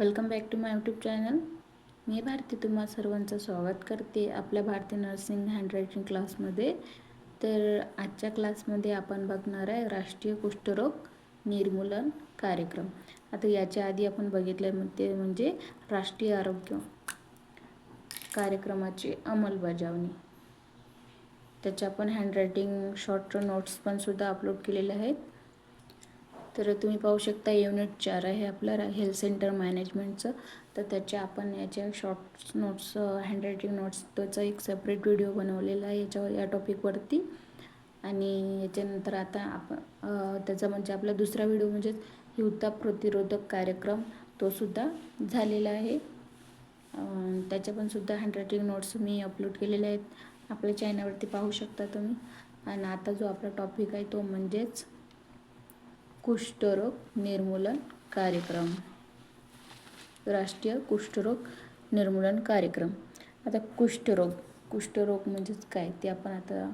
Welcome back to my YouTube channel मी भारती तुम्हा सर्वांचं स्वागत करते आपल्या भारती नर्सिंग हँडरायटिंग क्लासमध्ये तर आजच्या क्लासमध्ये आपण बघणार आहे राष्ट्रीय कुष्ठरोग निर्मूलन कार्यक्रम. आता याच्या आधी आपण बघितलं मग ते म्हणजे राष्ट्रीय आरोग्य कार्यक्रमाची अंमलबजावणी. त्याच्या आपण हँडरायटिंग शॉर्ट नोट्स पण सुद्धा अपलोड केलेले आहेत. तर तुम्ही पाहू शकता युनिट चार आहे. आपलं हेल्थ सेंटर मॅनेजमेंटचं तर त्याच्या आपण याच्या शॉर्ट नोट्स हँडरायटिंग नोट्स त्याचा एक सेपरेट व्हिडिओ बनवलेला आहे याच्यावर या टॉपिकवरती आणि याच्यानंतर आता आपण त्याचा म्हणजे आपला दुसरा व्हिडिओ म्हणजे हिवताप प्रतिरोधक कार्यक्रम तोसुद्धा झालेला आहे. त्याच्या पण सुद्धा हँडरायटिंग नोट्स मी अपलोड केलेले आहेत. आपल्या चॅनलवरती पाहू शकता तुम्ही. आणि आता जो आपला टॉपिक आहे तो म्हणजेच कुष्ठरोग निर्मूलन कार्यक्रम. राष्ट्रीय कुष्ठरोग निर्मूलन कार्यक्रम. आता कुष्ठरोग कुष्ठरोग म्हणजेच काय ते आपण आता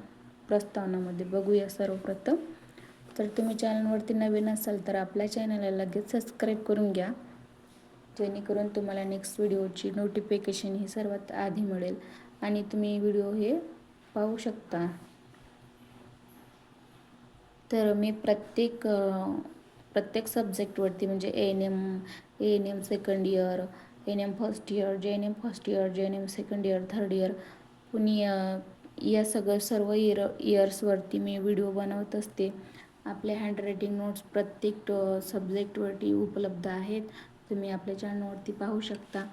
प्रस्तावनामध्ये बघूया सर्वप्रथम. तर तुम्ही चॅनलवरती नवीन असाल तर आपल्या चॅनलला लगेच सबस्क्राईब करून घ्या. जेणेकरून तुम्हाला नेक्स्ट व्हिडिओची नोटिफिकेशन ही सर्वात आधी मिळेल. आणि तुम्ही व्हिडिओ हे पाहू शकता. तर मी प्रत्येक प्रत्येक सब्जेक्टवरती म्हणजे N M N M second year N M first year जे एन एम फर्स्ट इयर जे N M second year third year कुणी या सगळं सर्व इयर इयर्सवरती मी व्हिडिओ बनवत असते. आपले हँडरायटिंग नोट्स प्रत्येक सब्जेक्टवरती उपलब्ध आहेत. तुम्ही आपल्या चॅनलवरती पाहू शकता.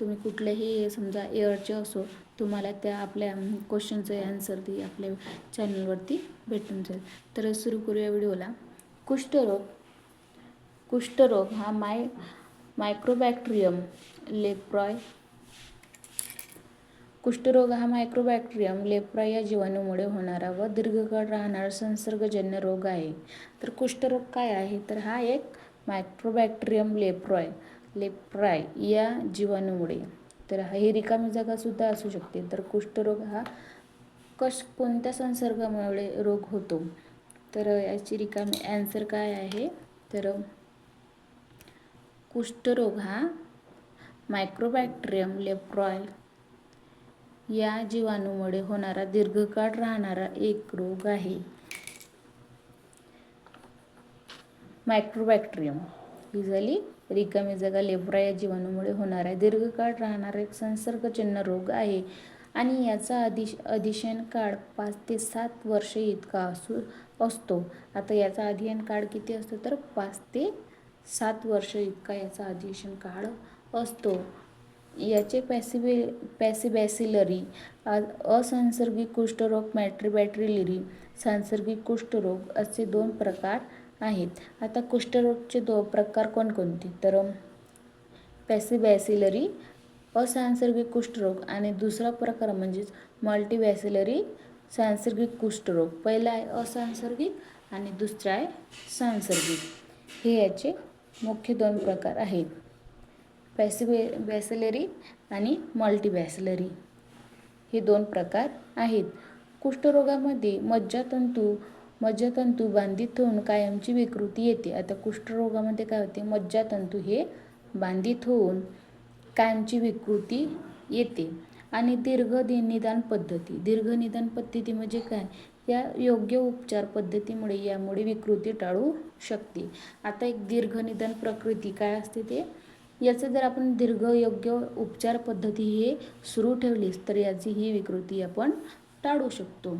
तुम्ही कुठल्याही समजा इयरचे असो तुम्हाला त्या आपल्या क्वेश्चनचं ॲन्सर ती आपल्या चॅनलवरती भेटून जाईल. तर सुरू करूया व्हिडिओला. कुष्ठरोग. कुष्ठरोग हा माय मायक्रोबॅक्टेरियम लेप्रॉय कुष्ठरोग हा मायक्रोबॅक्टेरियम लेप्रॉय या जीवाणूमुळे होणारा व दीर्घकाळ राहणारा संसर्गजन्य रोग आहे. तर कुष्ठरोग काय आहे? तर हा एक मायक्रोबॅक्टेरियम लेप्रॉय लेप्राय या जीवाणूमुळे. तर ही रिकामी जागासुद्धा असू शकते. तर कुष्ठरोग हा कश कोणत्या संसर्गामुळे रोग होतो? तर याची रिकामी ॲन्सर काय आहे? तर कुष्ठरोग हा मायक्रोबॅक्टेरियम लेप्रॉय या जीवाणूमुळे होणारा दीर्घकाळ राहणारा एक रोग आहे. मायक्रोबॅक्टेरियम ही झाली रिकामी जागा लेबरा या जीवाणूमुळे आहे. दीर्घकाळ राहणारा एक संसर्गजन्य रोग आहे आणि याचा अधिश अधिशयन काळ पाच ते सात वर्ष इतका असू असतो. आता याचा अध्ययन काळ किती असतो? तर पाच ते सात वर्ष इतका याचा अधिशन काळ असतो. याचे पॅसिबे पॅसिबॅसिलरी असंसर्गिक कुष्ठरोग मॅट्रिबॅट्रिलिरी सांसर्गिक कुष्ठरोग असे दोन प्रकार आहेत. आता कुष्ठरोगचे दो प्रकार कोणकोणते? तर पॅसिबॅसिलरी असंसर्गिक कुष्ठरोग आणि दुसरा प्रकार म्हणजेच मल्टीबॅसिलरी सांसर्गिक कुष्ठरोग. पहिला आहे असंसर्गिक आणि दुसरा आहे सांसर्गिक. हे याचे मुख्य दोन प्रकार आहेत. पॅसिबे बॅसिलरी आणि मल्टीबॅसिलरी हे दोन प्रकार आहेत. कुष्ठरोगामध्ये मज्जातंतू मज्जातंतू बांधित होऊन कायमची विकृती येते. आता कुष्ठरोगामध्ये काय होते? मज्जातंतू हे बांधित होऊन कायमची विकृती येते. आणि दीर्घ निदान पद्धती. दीर्घ निदान पद्धती म्हणजे काय? या योग्य उपचार पद्धतीमुळे यामुळे विकृती टाळू शकते. आता एक दीर्घ निदान प्रकृती काय असते ते? याचं जर आपण दीर्घ योग्य उपचार पद्धती हे सुरू ठेवलीस तर याची ही विकृती आपण टाळू शकतो.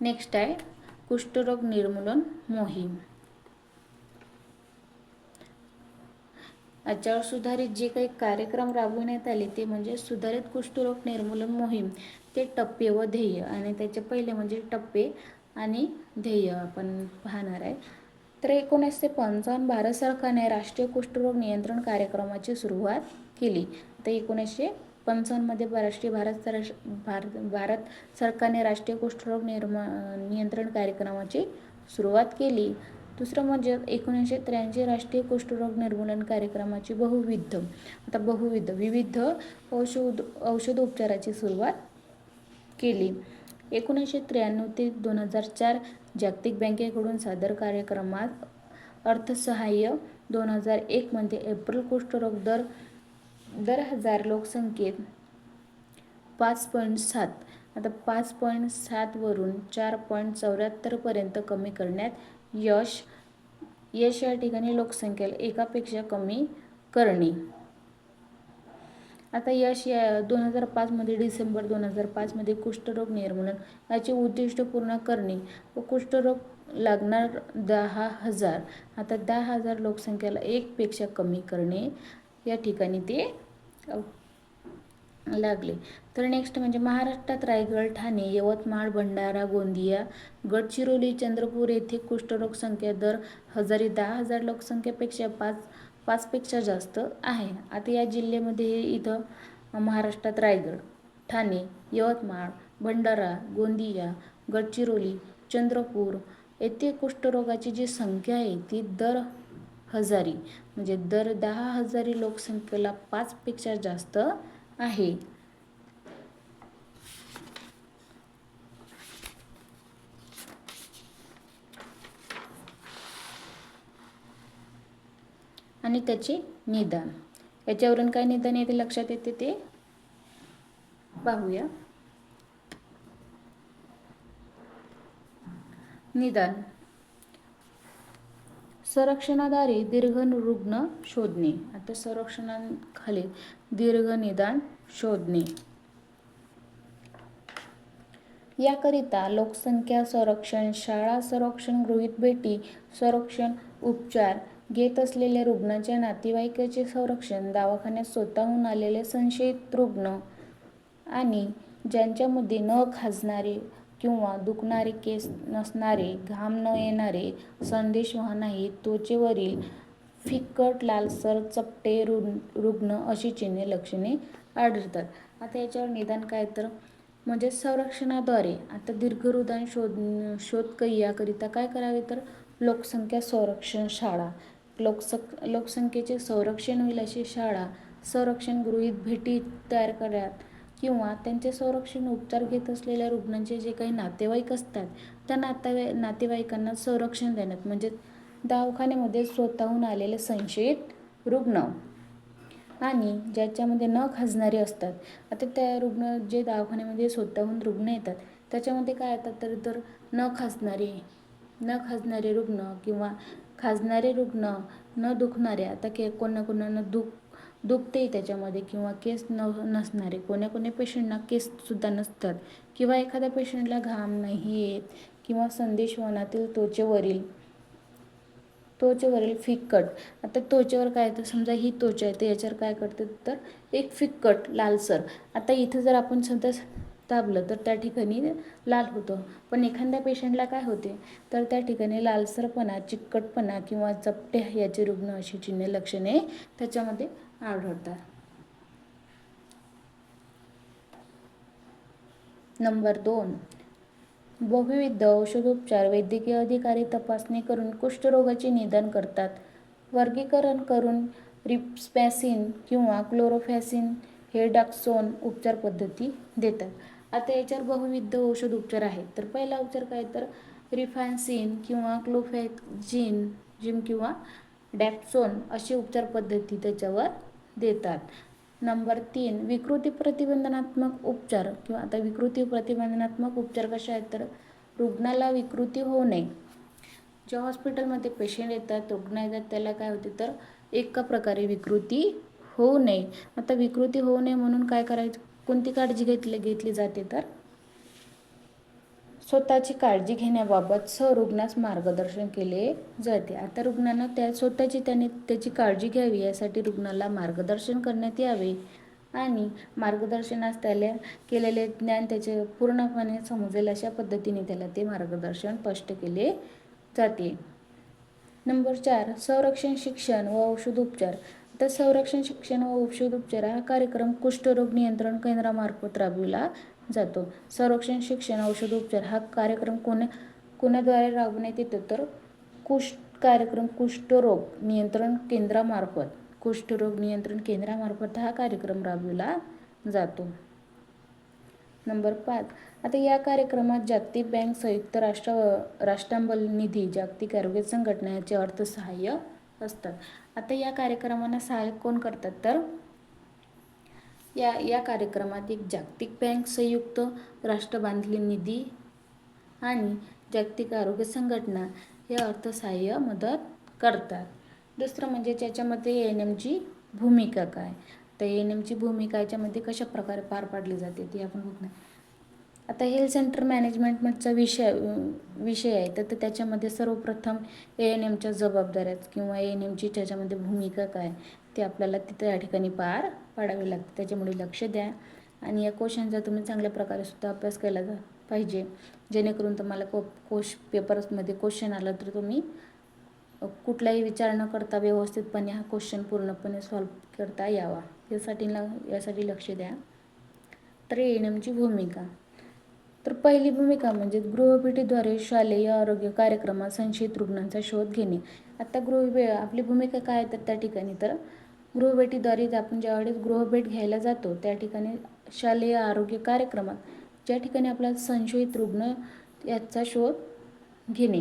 नेक्स्ट आहे कुष्ठरोग निर्मूलन मोहीम. याच्यावर सुधारित जे काही कार्यक्रम राबविण्यात आले ते म्हणजे सुधारित कुष्ठरोग निर्मूलन मोहीम. ते टप्पे व ध्येय आणि त्याचे पहिले म्हणजे टप्पे आणि ध्येय आपण पाहणार आहे. तर एकोणीसशे पंचावन्न भारत सरकारने राष्ट्रीय कुष्ठरोग नियंत्रण कार्यक्रमाची सुरुवात केली. तर एकोणीसशे पंचावन्नमध्ये राष्ट्रीय भारत सर भारत भारत सरकारने राष्ट्रीय कुष्ठरोग निर्मा नियंत्रण कार्यक्रमाची सुरुवात केली. दुसरं म्हणजे एकोणीसशे त्र्याऐंशी राष्ट्रीय कुष्ठरोग निर्मूलन कार्यक्रमाची बहुविध आता बहुविध विविध औषध औषधोपचाराची सुरुवात केली. एकोणीसशे त्र्याण्णव ते दोन हजार चार जागतिक बँकेकडून सादर कार्यक्रमात अर्थसहाय्य दोन हजार एकमध्ये एप्रिल कुष्ठरोग दर दर हजार लोकसंख्येत पाच पॉईंट सात. आता पाच पॉईंट सातवरून चार पॉईंट चौऱ्याहत्तरपर्यंत कमी करण्यात यश यश या ठिकाणी लोकसंख्येला एकापेक्षा कमी करणे. आता यश या दोन हजार पाचमध्ये डिसेंबर दोन हजार पाचमध्ये कुष्ठरोग निर्मूलन याचे उद्दिष्ट पूर्ण करणे व कुष्ठरोग लागणार दहा हजार. आता दहा हजार लोकसंख्येला एकपेक्षा कमी करणे या ठिकाणी ते लागले. तर नेक्स्ट म्हणजे महाराष्ट्रात रायगड ठाणे यवतमाळ भंडारा गोंदिया गडचिरोली चंद्रपूर येथे कुष्ठरोग संख्या दर हजारी दहा हजार लोकसंख्येपेक्षा पाच पाचपेक्षा जास्त आहे. आता या जिल्ह्यामध्ये हे इथं महाराष्ट्रात रायगड ठाणे यवतमाळ भंडारा गोंदिया गडचिरोली चंद्रपूर येथे कुष्ठरोगाची जी संख्या आहे ती दर हजारी. म्हणजे दर दहा हजारी लोकसंख्येला पाचपेक्षा जास्त आहे. आणि त्याचे निदान. याच्यावरून काय निदान येते? लक्षात येते ते? पाहूया. निदान. संरक्षणाद्वारे दीर्घ रुग्ण शोधणे. आता संरक्षणाखाली दीर्घ निदान शोधणे. याकरिता लोकसंख्या संरक्षण शाळा संरक्षण गृहीत भेटी संरक्षण उपचार घेत असलेल्या रुग्णाच्या नातेवाईकाचे संरक्षण दवाखान्यात स्वतःहून आलेले संशयित रुग्ण आणि ज्यांच्यामध्ये न खाजणारे किंवा दुखणारे केस नसणारे घाम न येणारे संदेश नाही त्वचेवरील फिकट लालसर चपटे रुग्ण रुग्ण अशी चिन्हे लक्षणे आढळतात. आता याच्यावर निदान काय तर? म्हणजे संरक्षणाद्वारे आता दीर्घरुदान शोध शोध याकरिता काय करावे तर? लोकसंख्या संरक्षण शाळा. लोकसक लोकसंख्येचे संरक्षण होईल अशी शाळा संरक्षण गृहीत भेटी तयार करण्यात किंवा त्यांचे संरक्षण उपचार घेत असलेल्या रुग्णांचे जे काही नातेवाईक असतात त्या नातेवाई नातेवाईकांना संरक्षण देण्यात म्हणजे दवाखान्यामध्ये स्वतःहून आलेले संशयित रुग्ण आणि ज्याच्यामध्ये न खाजणारे असतात. आता त्या रुग्ण जे दवाखान्यामध्ये स्वतःहून रुग्ण येतात त्याच्यामध्ये काय येतात तर तर न खाजणारे न खाजणारे रुग्ण किंवा खाजणारे रुग्ण न दुखणारे आता के कोणा कोणाला दुख दुखते त्याच्यामध्ये किंवा केस न नसणारे कोण्या कोण्या पेशंटना केससुद्धा नसतात किंवा एखाद्या पेशंटला घाम नाही येत किंवा संदेशवनातील त्वचेवरील त्वचेवरील फिक्कट. आता त्वचेवर काय तर समजा ही त्वचा आहे तर याच्यावर काय करते तर एक फिक्कट लालसर. आता इथं जर आपण समजा दाबलं तर त्या ठिकाणी लाल होतं. पण एखाद्या पेशंटला काय होते तर त्या ठिकाणी लालसरपणा चिकटपणा किंवा चपटे याचे रुग्ण अशी चिन्हे लक्षणे त्याच्यामध्ये आढळतात नंबर दोन. बहुविध औषधोपचार वैद्यकीय अधिकारी तपासणी करून कुष्ठरोगाचे निदान करतात. वर्गीकरण करून रिप्सपॅसिन किंवा क्लोरोफॅसिन हेडाक्सोन उपचार पद्धती देतात. आता याच्यावर बहुविध औषध उपचार आहेत. तर पहिला उपचार काय? तर रिफॅन्सिन किंवा क्लोफॅक्झिन जिम किंवा डॅप्सोन अशी उपचार पद्धती त्याच्यावर देतात. नंबर तीन विकृती प्रतिबंधनात्मक उपचार किंवा आता विकृती प्रतिबंधनात्मक उपचार कसे आहेत तर रुग्णाला विकृती होऊ नये. ज्या हॉस्पिटलमध्ये पेशंट येतात रुग्ण येतात त्याला काय होते तर एका प्रकारे विकृती होऊ नये. आता विकृती होऊ नये म्हणून काय करायचं? कोणती काळजी घेतली घेतली जाते तर? स्वतःची काळजी घेण्याबाबत रुग्णास मार्गदर्शन केले जाते. आता रुग्णांना त्या स्वतःची त्याने त्याची काळजी घ्यावी यासाठी रुग्णाला मार्गदर्शन करण्यात यावे आणि मार्गदर्शनास त्याला केलेले ज्ञान त्याचे पूर्णपणे समजेल अशा पद्धतीने त्याला ते मार्गदर्शन स्पष्ट केले जाते. नंबर चार संरक्षण शिक्षण व औषधोपचार तर संरक्षण शिक्षण व औषधोपचार हा कार्यक्रम कुष्ठरोग नियंत्रण केंद्रामार्फत राबविला जातो. संरक्षण शिक्षण औषधोपचार हा कार्यक्रम कोणा कोणाद्वारे राबवण्यात येतो? तर कुष्ठ कार्यक्रम कुष्ठरोग नियंत्रण केंद्रामार्फत कुष्ठरोग नियंत्रण केंद्रामार्फत हा कार्यक्रम राबविला जातो. नंबर पाच. आता या कार्यक्रमात जागतिक बँक संयुक्त राष्ट्र राष्ट्रांबल निधी जागतिक आरोग्य संघटना याचे अर्थसहाय्य असतात. आता या कार्यक्रमांना सहाय्य कोण करतात? तर या या कार्यक्रमात एक जागतिक बँक संयुक्त राष्ट्र बांधली निधी आणि जागतिक आरोग्य संघटना हे अर्थसहाय्य मदत करतात. दुसरं म्हणजे त्याच्यामध्ये एन एमची भूमिका काय? तर एन एमची भूमिका याच्यामध्ये कशा प्रकारे पार पाडली जाते ती आपण बघणार. आता हेल्थ सेंटर मॅनेजमेंटचा विषय विषय आहे तर तर त्याच्यामध्ये सर्वप्रथम ए एन एमच्या जबाबदाऱ्या किंवा ए एन एमची त्याच्यामध्ये भूमिका काय? ते आपल्याला तिथं या ठिकाणी पार पाडावी लागते. त्याच्यामुळे लक्ष द्या. आणि या क्वेश्चनचा तुम्ही चांगल्या प्रकारे सुद्धा अभ्यास केला जा पाहिजे. जेणेकरून तुम्हाला को कोश पेपर्समध्ये क्वेश्चन आला तर तुम्ही कुठलाही विचार न करता व्यवस्थितपणे हा क्वेश्चन पूर्णपणे सॉल्व करता यावा. यासाठी ल यासाठी लक्ष द्या. तर ए एन एमची भूमिका. तर पहिली भूमिका म्हणजे गृहपीठीद्वारे शालेय आरोग्य कार्यक्रमात संशयित रुग्णांचा शोध घेणे. आता गृह आपली भूमिका काय आहे तर त्या ठिकाणी तर गृहभेटीद्वारे आपण ज्यावेळेस गृहभेट घ्यायला जातो त्या ठिकाणी शालेय आरोग्य कार्यक्रमात ज्या ठिकाणी आपला संशयित रुग्ण याचा शोध घेणे.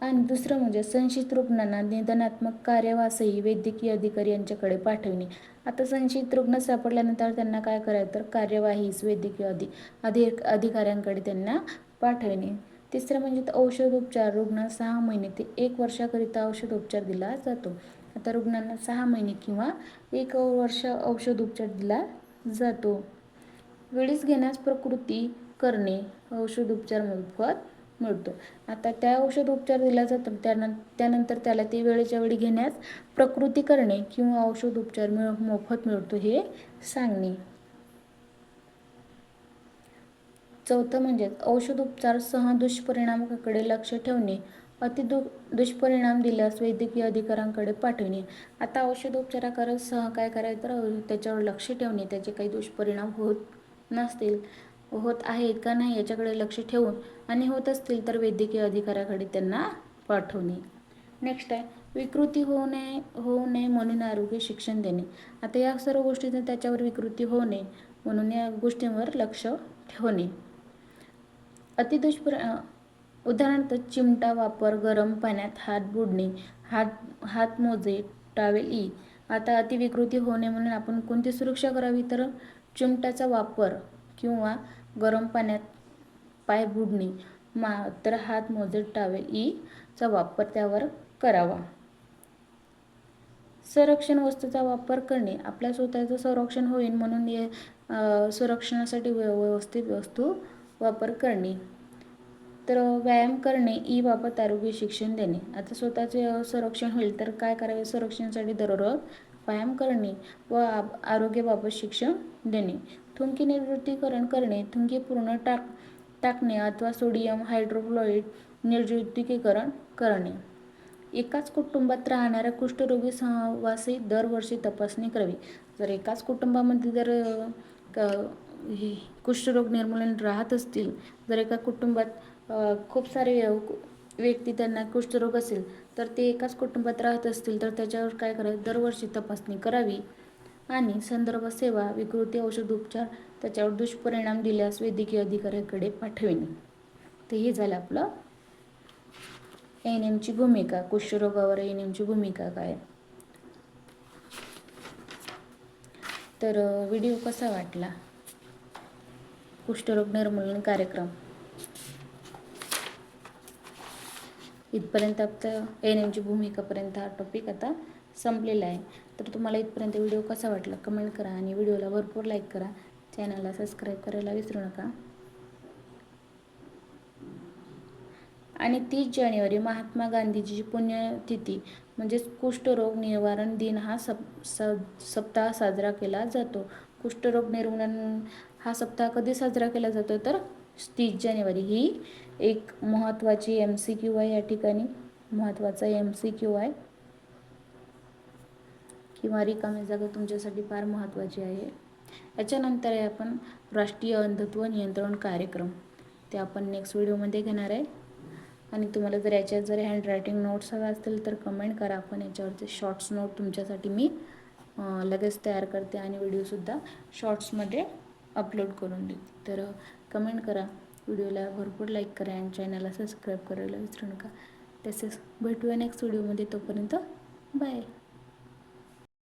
आणि दुसरं म्हणजे संशयित रुग्णांना निदानात्मक कार्यवासही वैद्यकीय अधिकारी यांच्याकडे पाठवणे. आता संशयित रुग्ण सापडल्यानंतर त्यांना काय करायचं? तर कार्यवाहीस वैद्यकीय अधि अधि अधिकाऱ्यांकडे त्यांना पाठवणे. तिसरं म्हणजे औषधोपचार रुग्ण सहा महिने ते एक वर्षाकरिता औषधोपचार दिला जातो. आता रुग्णांना सहा महिने किंवा एक वर्ष औषधोपचार दिला जातो. वेळीच घेण्यास प्रकृती करणे औषधोपचार मोफत मिळतो. आता त्या औषध उपचार दिला जातो त्यानं त्यानंतर त्याला ते वेळेच्या वेळी घेण्यास प्रकृती करणे किंवा औषध उपचार मिळ मोफत मिळतो हे सांगणे. चौथं म्हणजे औषध उपचार सह दुष्परिणामाकडे लक्ष ठेवणे. अति दु दुष्परिणाम दिल्यास वैद्यकीय अधिकाऱ्यांकडे पाठवणे. आता औषधोपचाराकडे सह काय करायचं तर त्याच्यावर लक्ष ठेवणे. त्याचे काही दुष्परिणाम होत नसतील होत आहेत का नाही याच्याकडे लक्ष ठेवून आणि होत असतील तर वैद्यकीय अधिकाऱ्याकडे त्यांना पाठवणे. नेक्स्ट आहे विकृती होऊ नये होऊ नये म्हणून आरोग्य शिक्षण देणे. आता या सर्व गोष्टींचा त्याच्यावर विकृती होऊ नये म्हणून या गोष्टींवर लक्ष ठेवणे. अतिदुष्पर उदाहरणार्थ चिमटा वापर गरम पाण्यात हात बुडणे हात हात मोजे टावेल ई. आता अतिविकृती होऊ नये म्हणून आपण कोणती सुरक्षा करावी? तर चिमट्याचा वापर किंवा गरम पाण्यात पाय बुडणे मा तर हात मोजे टावेल ई चा वापर त्यावर करावा. संरक्षण वस्तूचा वापर करणे आपल्या स्वतःचं संरक्षण होईल म्हणून हे संरक्षणासाठी व्यवस्थित वस्तू वापर करणे. तर व्यायाम करणे ई बाबत आरोग्य शिक्षण देणे. आता स्वतःचे संरक्षण होईल तर काय करावे? संरक्षणासाठी दररोज व्यायाम करणे व आरोग्याबाबत शिक्षण देणे. थुंकी निर्वृत्तीकरण करणे थुंकी पूर्ण टाक टाकणे अथवा सोडियम हायड्रोक्लोराईड निर्जृतीकरण करणे. एकाच कुटुंबात राहणाऱ्या कुष्ठरोगी सहवासी दरवर्षी तपासणी करावी. जर एकाच कुटुंबामध्ये जर हे कुष्ठरोग निर्मूलन राहत असतील जर एका कुटुंबात खूप सारे व्यक्ती त्यांना कुष्ठरोग असेल तर ते एकाच कुटुंबात राहत असतील तर त्याच्यावर काय करावे? दरवर्षी तपासणी करावी. आणि संदर्भ सेवा विकृती औषध उपचार त्याच्यावर दुष्परिणाम दिल्यास वैद्यकीय अधिकाऱ्याकडे पाठविणे. तर हे झालं आपलं एन एमची भूमिका. कुष्ठरोगावर एन एमची भूमिका काय? तर व्हिडिओ कसा वाटला? कुष्ठरोग निर्मूलन कार्यक्रम. इथपर्यंत आता एन एमची भूमिकापर्यंत हा टॉपिक आता संपलेला आहे. तर तुम्हाला इथपर्यंत व्हिडिओ कसा वाटला कमेंट करा आणि व्हिडिओला भरपूर लाईक करा. चॅनलला सबस्क्राईब करायला विसरू नका. आणि तीस जानेवारी महात्मा गांधीजीची पुण्यतिथी म्हणजेच कुष्ठरोग निवारण दिन हा सप स सप्ताह साजरा केला जातो. कुष्ठरोग निर्मूलन हा सप्ताह कधी साजरा केला जातो? तर तीस जानेवारी ही एक महत्त्वाची एम सी क्यू आहे या ठिकाणी. महत्त्वाचा एम सी क्यू आहे. किंवा रिकामी जागा तुमच्यासाठी फार महत्त्वाची आहे. याच्यानंतर आहे आपण राष्ट्रीय अंधत्व नियंत्रण कार्यक्रम. ते आपण नेक्स्ट व्हिडिओमध्ये घेणार आहे. आणि तुम्हाला जर याच्यात जर हँड रायटिंग नोट्स हव्या असतील तर कमेंट करा. आपण याच्यावरचे शॉर्ट्स नोट तुमच्यासाठी मी लगेच तयार करते आणि व्हिडिओसुद्धा शॉर्ट्समध्ये अपलोड करून देते. तर कमेंट करा. व्हिडिओला भरपूर लाईक करा आणि चॅनलला सबस्क्राईब करायला विसरू नका. तसेच भेटूया नेक्स्ट व्हिडिओमध्ये तोपर्यंत बाय.